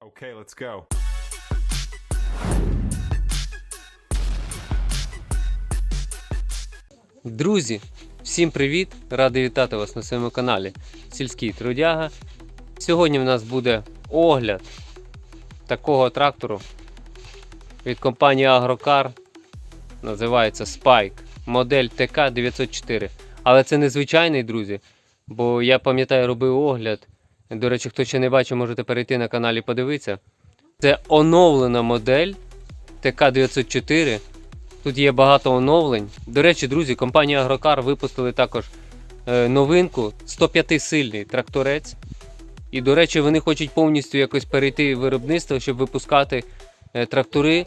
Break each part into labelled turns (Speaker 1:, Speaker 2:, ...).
Speaker 1: Okay, let's go.
Speaker 2: Друзі, всім привіт! Радий вітати вас на своєму каналі Сільський Трудяга. Сьогодні в нас буде огляд такого трактору від компанії Агрокар. Називається Spike, модель ТК-904. Але це не звичайний, друзі, бо я пам'ятаю, робив огляд. До речі, хто ще не бачив, можете перейти на каналі подивитися. Це оновлена модель ТК-904. Тут є багато оновлень. До речі, друзі, компанія Агрокар випустили також е, новинку 105-сильний тракторець. І, до речі, вони хочуть повністю якось перейти в виробництво, щоб випускати е, трактори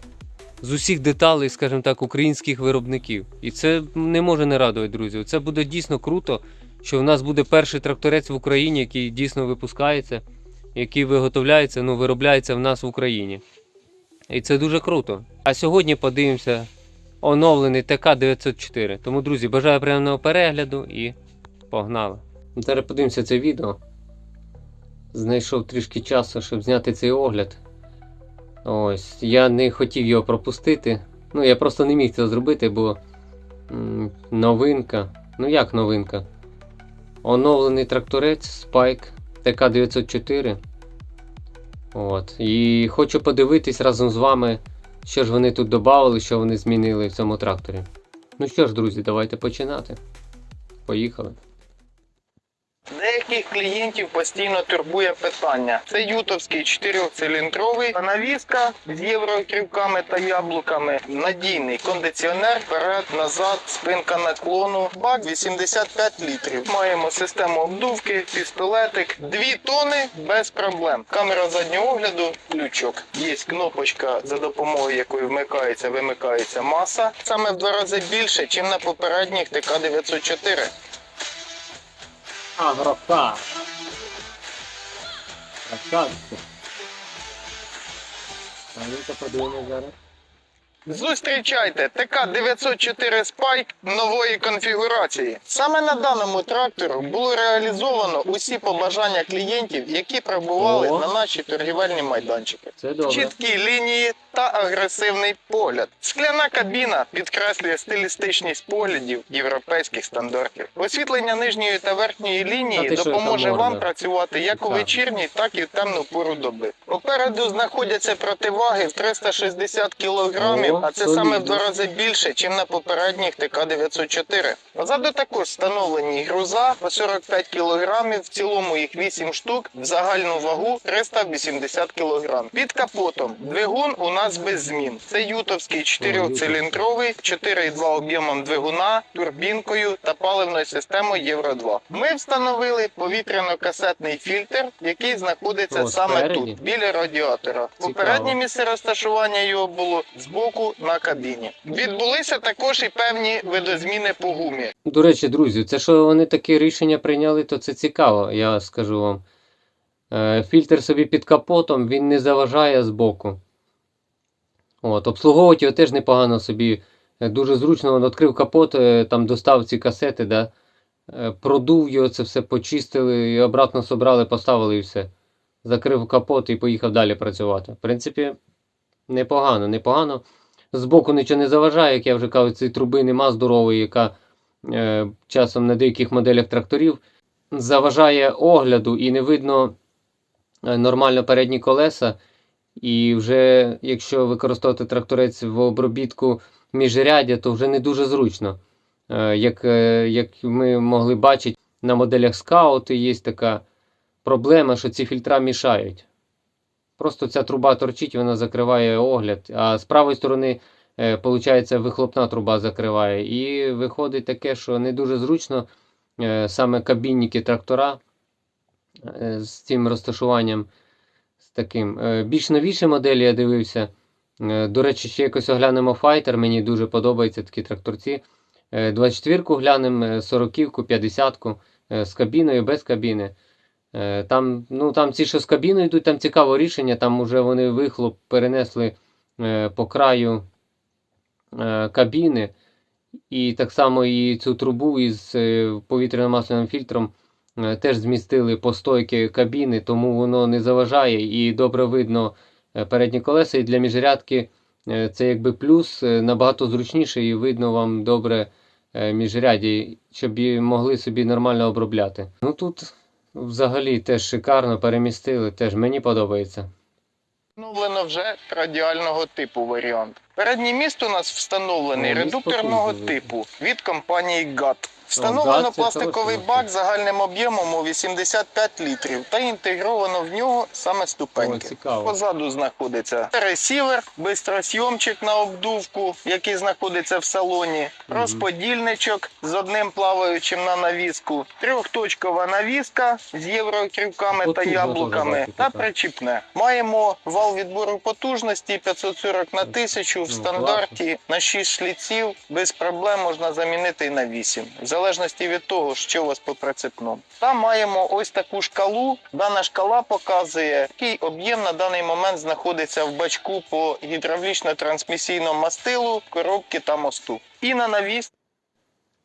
Speaker 2: з усіх деталей, скажімо так, українських виробників. І це не може не радувати, друзі. Це буде дійсно круто, що в нас буде перший тракторець в Україні, який дійсно випускається, який виготовляється, ну, виробляється в нас в Україні. І це дуже круто. А сьогодні подивимося оновлений ТК-904. Тому, друзі, бажаю приємного перегляду і погнали. Зараз подивимося це відео. Знайшов трішки часу, щоб зняти цей огляд. Ось, я не хотів його пропустити. Ну, я просто не міг це зробити, бо новинка. Ну як новинка? Оновлений тракторець Spike ТК-904. От. І хочу подивитись разом з вами, що ж вони тут додали, що вони змінили в цьому тракторі. Ну що ж, друзі, давайте починати. Поїхали.
Speaker 3: Деяких клієнтів постійно турбує питання. Це ютовський 4-циліндровий навіска з єврокрюками та яблуками, надійний кондиціонер, вперед, назад, спинка наклону, бак 85 літрів. Маємо систему обдувки, пістолетик, 2 тони без проблем. Камера заднього огляду, лючок. Є кнопочка, за допомогою якої вмикається, вимикається маса. Саме в два рази більше, ніж на попередніх ТК-904.
Speaker 2: Агрока. Красавці. А ну-ка подивимось зараз.
Speaker 3: Зустрічайте ТК-904 Spike нової конфігурації. Саме на даному трактору було реалізовано усі побажання клієнтів, які прибували
Speaker 2: О.
Speaker 3: на наші торгівельні майданчики.
Speaker 2: Це добре.
Speaker 3: Чіткі лінії та агресивний погляд. Скляна кабіна підкреслює стилістичність поглядів європейських стандартів. Освітлення нижньої та верхньої лінії допоможе вам працювати як у вечірній, так і в темну пору доби. Попереду знаходяться противаги в 360 кг, а це саме в два рази більше, ніж на попередніх ТК-904. Позаду також встановлені груза по 45 кг, в цілому їх 8 штук, в загальну вагу 380 кг. Під капотом двигун у нас без змін. Це ютовський 4-циліндровий, 4,2 об'ємом двигуна, турбінкою та паливною системою Євро 2. Ми встановили повітряно-касетний фільтр, який знаходиться
Speaker 2: О,
Speaker 3: саме
Speaker 2: спереді?
Speaker 3: тут, біля радіатора. Попереднє місце розташування його було збоку на кабіні. Відбулися також і певні видозміни по гумі.
Speaker 2: До речі, друзі, це що вони таке рішення прийняли, то це цікаво, я скажу вам. Е, Фільтр собі під капотом, він не заважає збоку. От, обслуговувати його теж непогано собі. Е, Дуже зручно, він відкрив капот, е, там достав ці касети, да? продув його, це все почистили і обратно собрали, поставили і все. Закрив капот і поїхав далі працювати. В принципі, непогано, непогано. Збоку нічого не заважає, як я вже кажу, цієї труби нема здорової, яка е, часом на деяких моделях тракторів заважає огляду і не видно е, нормально передні колеса. І вже якщо використовувати тракторець в обробітку міжрядя, то вже не дуже зручно. Е, Як, е, як ми могли бачити, на моделях Scout є така проблема, що ці фільтра мішають. Просто ця труба торчить, вона закриває огляд, а з правої сторони, е, виходить, вихлопна труба закриває. І виходить таке, що не дуже зручно е, саме кабінники трактора е, з цим розташуванням. З таким. Е, Більш новіші моделі я дивився. Е, До речі, ще якось оглянемо Fighter, мені дуже подобаються такі тракторці. Е, 24-ку глянемо, 40-ку, 50-ку е, з кабіною, без кабіни. Е, Там, ну, там ці, що з кабіною йдуть, там цікаве рішення, там вже вони вихлоп перенесли е, по краю е, кабіни. І так само і цю трубу із повітряно-масляним фільтром Теж змістили по стойки кабіни, тому воно не заважає і добре видно передні колеса. І для міжрядки це якби плюс набагато зручніше і видно вам добре міжряді, щоб могли собі нормально обробляти. Ну тут взагалі теж шикарно перемістили, теж мені подобається.
Speaker 3: Встановлено вже радіального типу варіант. Передній міст у нас встановлений редукторного типу від компанії GAT. Встановлено пластиковий бак загальним об'ємом у 85 літрів та інтегровано в нього саме ступеньки. Позаду знаходиться ресівер, бистросйомчик на обдувку, який знаходиться в салоні, розподільничок з одним плаваючим на навіску, трьохточкова навіска з єврокрюками та яблуками та причіпне. Маємо вал відбору потужності 540 на 1000 в
Speaker 2: Ну,
Speaker 3: стандарті на 6 шліців. Без проблем можна замінити і на 8, в залежності від того, що у вас по прицепному. Там маємо ось таку шкалу. Дана шкала показує, який об'єм на даний момент знаходиться в бачку по гідравлічно-трансмісійному мастилу, коробки та мосту. І на навіс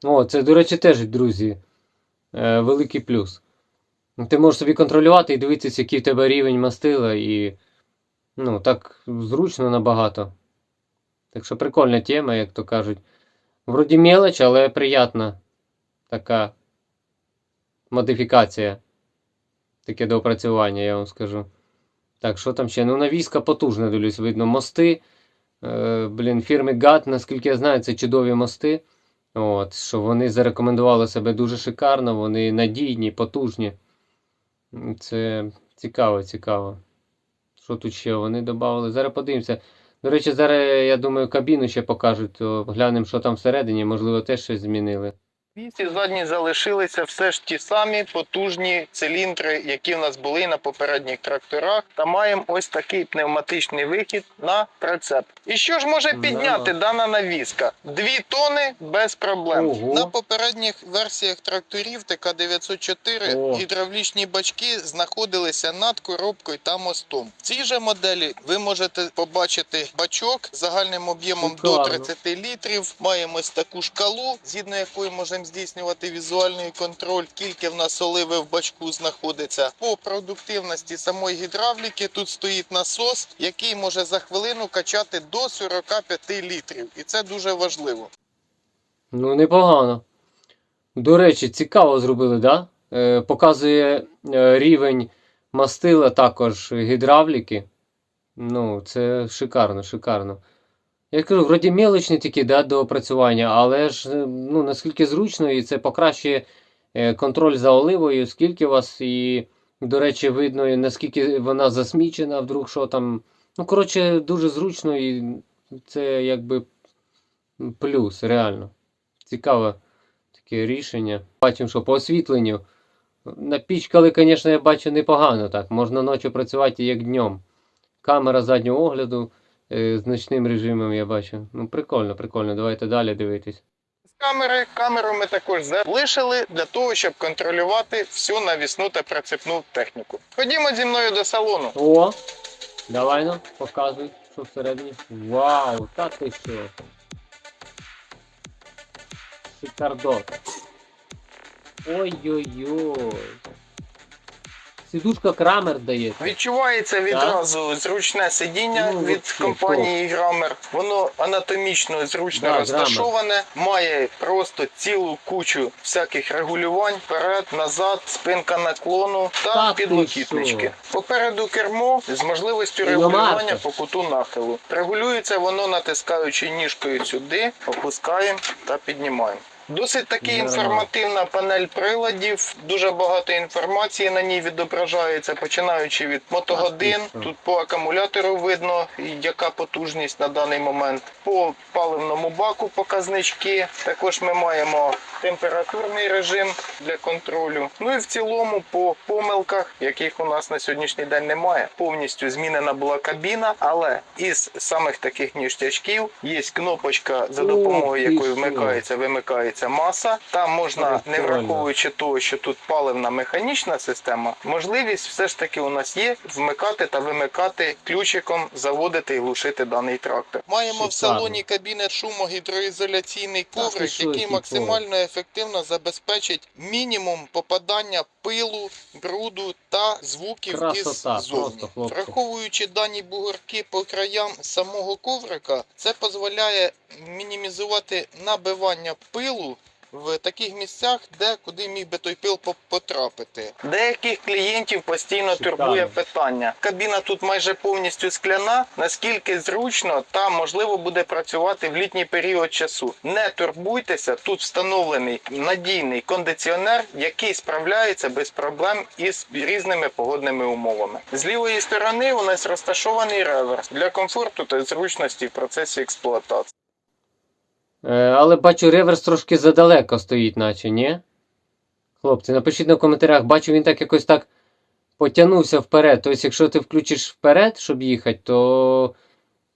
Speaker 2: О, це, до речі, теж, друзі, е, великий плюс. Ти можеш собі контролювати і дивитися, який в тебе рівень мастила, і ну, так зручно набагато. Так що прикольна тема, як то кажуть. Вроді мелоч, але приятна така модифікація. Таке доопрацювання, я вам скажу. Так, що там ще? Ну, навіска потужна, дивлюсь, видно. Мости. Е, блін, фірми GAT, наскільки я знаю, це чудові мости. От, що вони зарекомендували себе дуже шикарно, вони надійні, потужні. Це цікаво, цікаво. Що тут ще вони додали? Зараз подивимося. До речі, зараз, я думаю, кабіну ще покажуть, то глянемо, що там всередині, можливо, теж щось змінили.
Speaker 3: Вісі задні залишилися все ж ті самі потужні циліндри, які в нас були на попередніх тракторах. Та маємо ось такий пневматичний вихід на прицеп. І що ж може
Speaker 2: Да.
Speaker 3: підняти дана навіска? Дві тони без проблем.
Speaker 2: Ого.
Speaker 3: На попередніх версіях тракторів ТК-904
Speaker 2: О.
Speaker 3: гідравлічні бачки знаходилися над коробкою та мостом. В цій же моделі ви можете побачити бачок загальним об'ємом до 30 літрів. Маємо ось таку шкалу, згідно якої можемо здійснювати візуальний контроль, скільки в нас оливи в бачку знаходиться. По продуктивності самої гідравліки тут стоїть насос, який може за хвилину качати до 45 літрів. І це дуже важливо.
Speaker 2: Ну, непогано. До речі, цікаво зробили, да? Е, показує е, рівень мастила також гідравліки. Ну, це шикарно, шикарно. Я кажу, вроді мелочні такі, да, до опрацювання, але ж е, ну, наскільки зручно, і це покращує е, контроль за оливою, скільки у вас, і, до речі, видно, наскільки вона засмічена, вдруг що там. Ну, коротше, дуже зручно, і це якби плюс, реально. Цікаве таке рішення. Бачимо, що по освітленню. Напічкали, звісно, я бачу непогано так. Можна ночі працювати як днем. Камера заднього огляду з ночним режимом я бачу. Ну, прикольно, прикольно. Давайте далі дивитись.
Speaker 3: Камери камеру ми також залишили для того, щоб контролювати всю навісну та прицепну техніку. Ходімо зі мною до салону.
Speaker 2: О! Давай ну, показуй, що всередині. Вау, та ти що? Шикардос. Ой-ой-ой. Сідушка Крамер здається.
Speaker 3: Відчувається відразу зручне сидіння
Speaker 2: Ну,
Speaker 3: від
Speaker 2: вообще,
Speaker 3: компанії Грамер. Воно анатомічно зручно
Speaker 2: Да,
Speaker 3: розташоване, має просто цілу кучу всяких регулювань вперед, назад, спинка наклону та
Speaker 2: Та ти
Speaker 3: підлокітнички. Попереду кермо з можливістю регулювання по куту нахилу. Регулюється воно натискаючи ніжкою сюди, опускаємо та піднімаємо. Досить таки інформативна панель приладів, дуже багато інформації на ній відображається, починаючи від мотогодин. Тут по акумулятору видно, яка потужність на даний момент. По паливному баку показнички. Також ми маємо температурний режим для контролю. Ну і в цілому по помилках, яких у нас на сьогоднішній день немає. Повністю змінена була кабіна, але із самих таких ніштячків є кнопочка, за допомогою якої вмикається, вимикається маса. Там можна, не враховуючи того, що тут паливна механічна система, можливість все ж таки у нас є вмикати та вимикати ключиком, заводити і глушити даний трактор. Маємо в салоні кабіни шумогідроізоляційний коврик, який максимально ефективно забезпечить мінімум попадання пилу, бруду та звуків
Speaker 2: Красота,
Speaker 3: із зовні.
Speaker 2: просто.
Speaker 3: Враховуючи дані бугорки по краям самого коврика, це дозволяє мінімізувати набивання пилу в таких місцях, де куди міг би той пил по- потрапити. Деяких клієнтів постійно
Speaker 2: Шикарно.
Speaker 3: турбує питання. Кабіна тут майже повністю скляна. Наскільки зручно та можливо буде працювати в літній період часу. Не турбуйтеся, тут встановлений надійний кондиціонер, який справляється без проблем із різними погодними умовами. З лівої сторони у нас розташований реверс для комфорту та зручності в процесі експлуатації.
Speaker 2: Е, але бачу, реверс трошки задалеко стоїть, наче, ні? Хлопці, напишіть на коментарях, бачу, він так якось так потягнувся вперед. Тобто, якщо ти включиш вперед, щоб їхати, то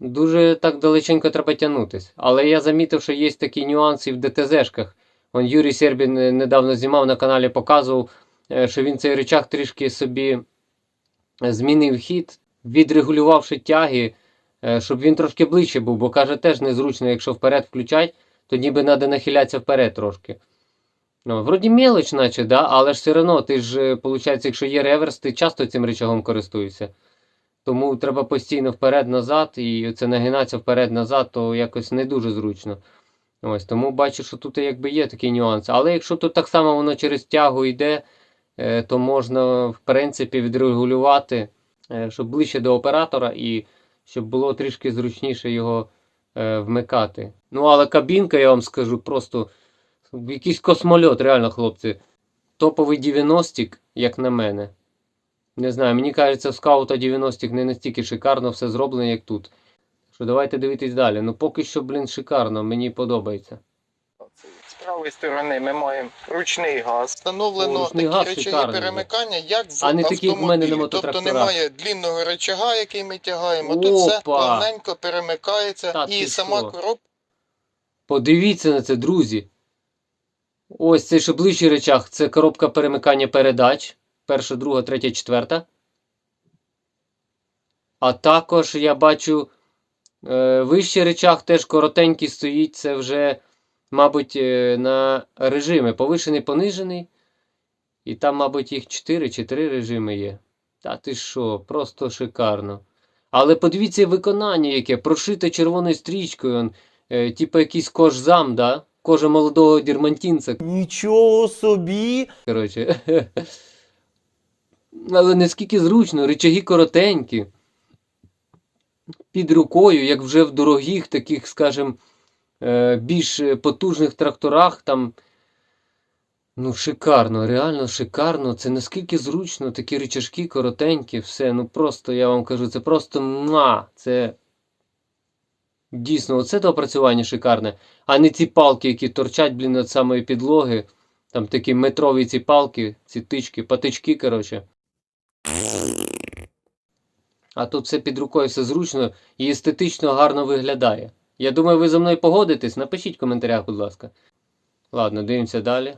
Speaker 2: дуже так далеченько треба тягнутись. Але я замітив, що є такі нюанси в ДТЗшках. Вон Юрій Сербін е, недавно знімав на каналі, показував, е, що він цей рычаг трішки собі змінив хід, відрегулювавши тяги, щоб він трошки ближче був, бо каже, теж незручно, якщо вперед включать, то ніби треба нахилятися вперед трошки. Ну, вроді мелоч, наче, да? але ж все одно, ти ж, виходить, якщо є реверс, ти часто цим рычагом користуєшся. Тому треба постійно вперед-назад, і це нагинатися вперед-назад, то якось не дуже зручно. Ось, тому бачу, що тут якби є такий нюанс. Але якщо тут так само воно через тягу йде, е, то можна, в принципі, відрегулювати, е, щоб ближче до оператора і щоб було трішки зручніше його е, вмикати. Ну, але кабінка, я вам скажу, просто якийсь космольот, реально, хлопці. Топовий 90-ік, як на мене. Не знаю, мені кажеться, в скаута 90-ік не настільки шикарно все зроблено, як тут. Що давайте дивитись далі. Ну поки що, блін, шикарно, мені подобається.
Speaker 3: З правої сторони ми маємо ручний газ. Встановлено
Speaker 2: О, ручний
Speaker 3: такі
Speaker 2: газ
Speaker 3: речаги
Speaker 2: шикарний,
Speaker 3: перемикання, як в
Speaker 2: А не такі, в мене на.
Speaker 3: Тобто немає длінного речага, який ми тягаємо. Тут все
Speaker 2: Опа!
Speaker 3: плавненько перемикається
Speaker 2: Та
Speaker 3: і сама
Speaker 2: що?
Speaker 3: коробка.
Speaker 2: Подивіться на це, друзі. Ось цей що ближчий речах це коробка перемикання передач. Перша, друга, третя, четверта. А також я бачу е, вищий речах теж коротенький стоїть. Це вже, мабуть, е, на режими повишений, понижений. І там, мабуть, їх 4 чи 3 режими є. Та ти що, просто шикарно. Але подивіться виконання, яке прошите червоною стрічкою. он, е, типу якийсь кожзам, да? Кожа молодого дірмантінця.
Speaker 1: Нічого собі!
Speaker 2: Коротше. Але наскільки зручно, речаги коротенькі. Під рукою, як вже в дорогих, таких, скажімо, більш е, потужних тракторах, там. Ну, шикарно, реально шикарно. Це наскільки зручно, такі речашки коротенькі, все. Ну просто я вам кажу, це просто муа, Це дійсно, оце то опрацювання шикарне, а не ці палки, які торчать, блін, від самої підлоги. Там такі метрові ці палки, ці тички, патички, коротше. А тут все під рукою, все зручно і естетично гарно виглядає. Я думаю, ви за мною погодитесь. Напишіть в коментарях, будь ласка. Ладно, дивимося далі.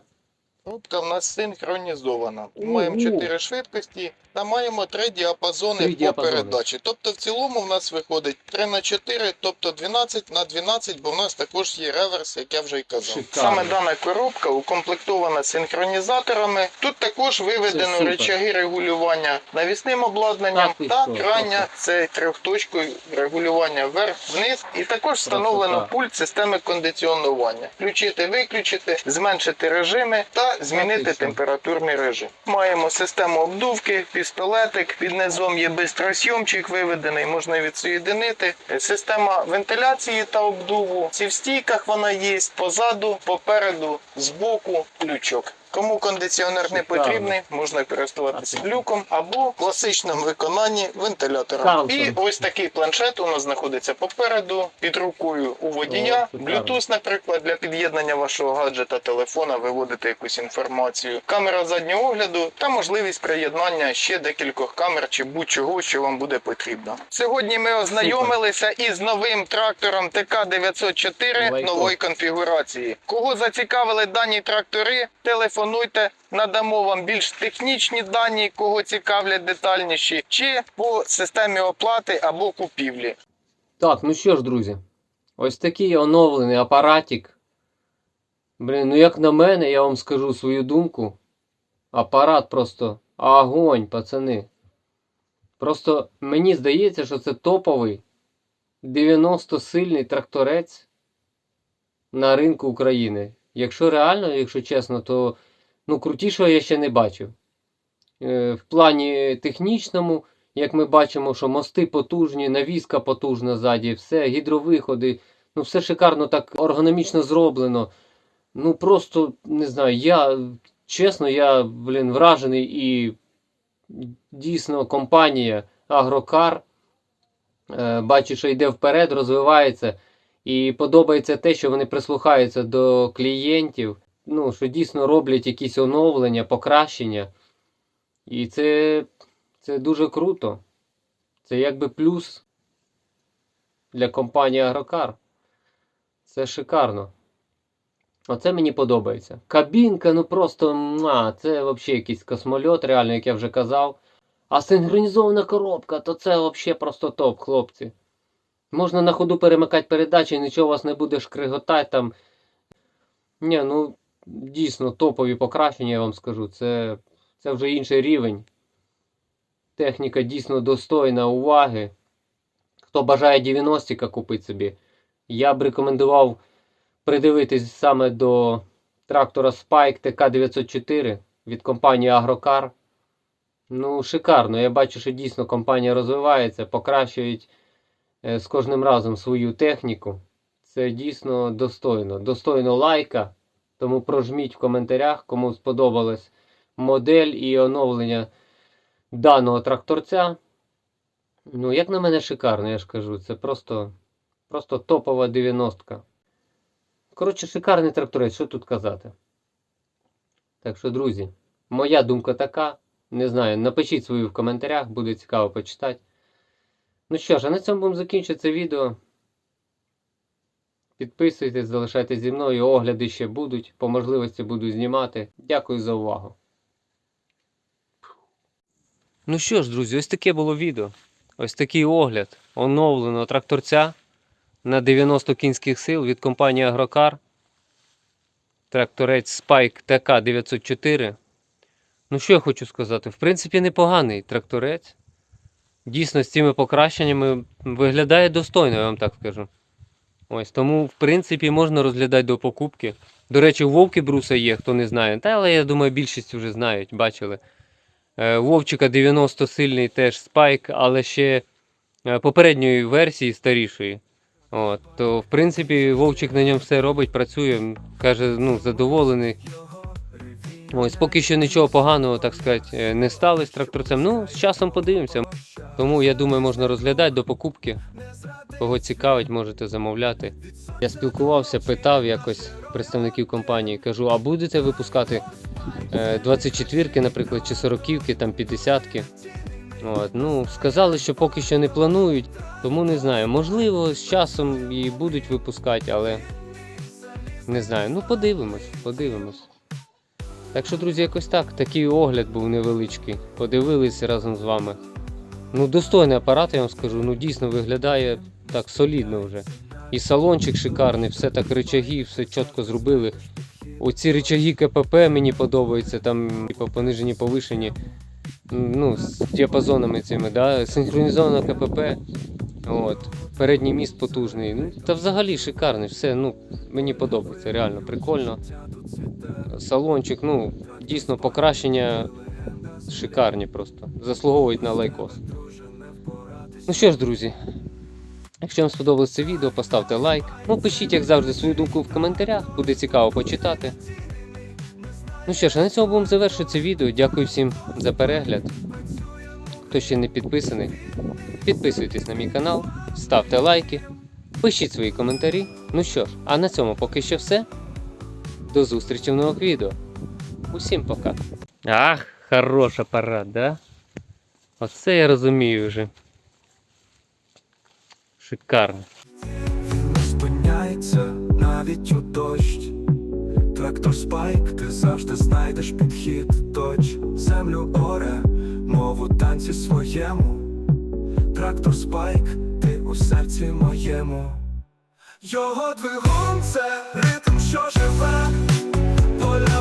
Speaker 3: Коробка в нас синхронізована. Маємо
Speaker 2: о.
Speaker 3: 4 швидкості та маємо 3 діапазони
Speaker 2: Три
Speaker 3: по
Speaker 2: діапазони.
Speaker 3: передачі. Тобто в цілому в нас виходить 3 на 4, тобто 12 на 12, бо в нас також є реверс, як я вже й казав.
Speaker 2: Шикарно.
Speaker 3: Саме дана коробка укомплектована синхронізаторами. Тут також виведено речаги регулювання навісним обладнанням
Speaker 2: Та
Speaker 3: крання це трьохточкою регулювання вверх-вниз. І також встановлено
Speaker 2: Красота.
Speaker 3: пульт системи кондиціонування. Включити, виключити, зменшити режими та змінити
Speaker 2: ти
Speaker 3: температурний режим. Маємо систему обдувки, пістолетик, під низом є бистросйомчик виведений, можна відсоєдинити. Система вентиляції та обдуву. Ці в стійках вона є позаду, попереду, збоку, лючок. Кому кондиціонер не потрібний, можна користуватися люком або в класичному виконанні вентилятором. І ось такий планшет у нас знаходиться попереду, під рукою у водія. Bluetooth, наприклад, для під'єднання вашого гаджета, телефона, виводити якусь інформацію. Камера заднього огляду та можливість приєднання ще декількох камер чи будь-чого, що вам буде потрібно. Сьогодні ми ознайомилися із новим трактором ТК-904
Speaker 2: Лайко.
Speaker 3: нової конфігурації. Кого зацікавили дані трактори, телефонуйте, надамо вам більш технічні дані, кого цікавлять детальніші, чи по системі оплати або купівлі.
Speaker 2: Так, ну що ж, друзі, ось такий оновлений апаратик. Блін, ну як на мене, я вам скажу свою думку. Апарат просто огонь, пацани. Просто мені здається, що це топовий 90-сильний тракторець на ринку України. Якщо реально, якщо чесно, то ну, крутішого я ще не бачив. Е, в плані технічному, як ми бачимо, що мости потужні, навіска потужна ззаді, все, гідровиходи, ну все шикарно так ергономічно зроблено. Ну просто не знаю, я чесно, я блін, вражений і дійсно компанія Агрокар. е, Бачу, що йде вперед, розвивається. І подобається те, що вони прислухаються до клієнтів, ну, що дійсно роблять якісь оновлення, покращення. І це, це дуже круто. Це якби плюс для компанії Агрокар. Це шикарно. Оце мені подобається. Кабінка, ну просто муа, це взагалі якийсь космольот, реально, як я вже казав. А синхронізована коробка, то це взагалі просто топ, хлопці. Можна на ходу перемикати передачі, нічого у вас не буде шкриготати там. Ні, ну дійсно топові покращення, я вам скажу. Це, це вже інший рівень. Техніка дійсно достойна уваги. Хто бажає 90-ка купити собі, я б рекомендував придивитись саме до трактора Spike TK904 від компанії Агрокар. Ну, шикарно. Я бачу, що дійсно компанія розвивається, покращують е, з кожним разом свою техніку. Це дійсно достойно. Достойно лайка. Тому прожміть в коментарях, кому сподобалась модель і оновлення даного тракторця. Ну, як на мене, шикарно, я ж кажу. Це просто, просто топова 90-ка. Коротше, шикарний тракторець, що тут казати. Так що, друзі, моя думка така. Не знаю, напишіть свою в коментарях, буде цікаво почитати. Ну що ж, а на цьому будемо закінчити це відео. Підписуйтесь, залишайтесь зі мною, огляди ще будуть, по можливості буду знімати. Дякую за увагу. Ну що ж, друзі, ось таке було відео. Ось такий огляд оновленого тракторця на 90 кінських сил від компанії Агрокар. Тракторець Spike TK904. Ну, що я хочу сказати? В принципі, непоганий тракторець. Дійсно, з цими покращеннями виглядає достойно, я вам так скажу. Ось, тому, в принципі, можна розглядати до покупки. До речі, у Вовки Бруса є, хто не знає. Та, але я думаю, більшість вже знають, бачили. Е, Вовчика 90 сильний теж спайк, але ще е, попередньої версії старішої. От, то, в принципі, Вовчик на ньому все робить, працює, каже, ну, задоволений. Ось, поки що нічого поганого, так сказати, е, не сталося з тракторцем. Ну, з часом подивимося. Тому я думаю, можна розглядати до покупки. Кого цікавить, можете замовляти. Я спілкувався, питав якось представників компанії, кажу, а будете випускати 24-ки, наприклад, чи 40-ки, там 50-ки. От, ну, сказали, що поки що не планують, тому не знаю. Можливо, з часом і будуть випускати, але не знаю. Ну, подивимось, подивимось. Так що, друзі, якось так. Такий огляд був невеличкий. Подивилися разом з вами. Ну, достойний апарат, я вам скажу. Ну, дійсно виглядає так солідно вже. І салончик шикарний, все так рычаги, все чітко зробили. Оці рычаги КПП мені подобаються, там типу, понижені, повишені. Ну, з діапазонами цими, да? синхронізовано КПП. От. Передній міст потужний. Ну, та взагалі шикарний, все, ну, мені подобається, реально прикольно. Салончик, ну, дійсно покращення шикарні просто. Заслуговують на лайкос. Ну що ж, друзі, якщо вам сподобалось це відео, поставте лайк. Ну, пишіть, як завжди, свою думку в коментарях, буде цікаво почитати. Ну що ж, а на цьому будемо завершувати це відео. Дякую всім за перегляд. Хто ще не підписаний, підписуйтесь на мій канал, ставте лайки, пишіть свої коментарі. Ну що ж, а на цьому поки що все. До зустрічі в нових відео. Усім пока. Ах, хорош апарат, да? Оце я розумію вже. Шикарно.
Speaker 4: Спиняється навіть у дощ. Трактор спайк, ти завжди знайдеш підхід, точ землю оре, мову танці своєму. Трактор спайк, ти у серці моєму. Його двигун це ритм, що живе, поля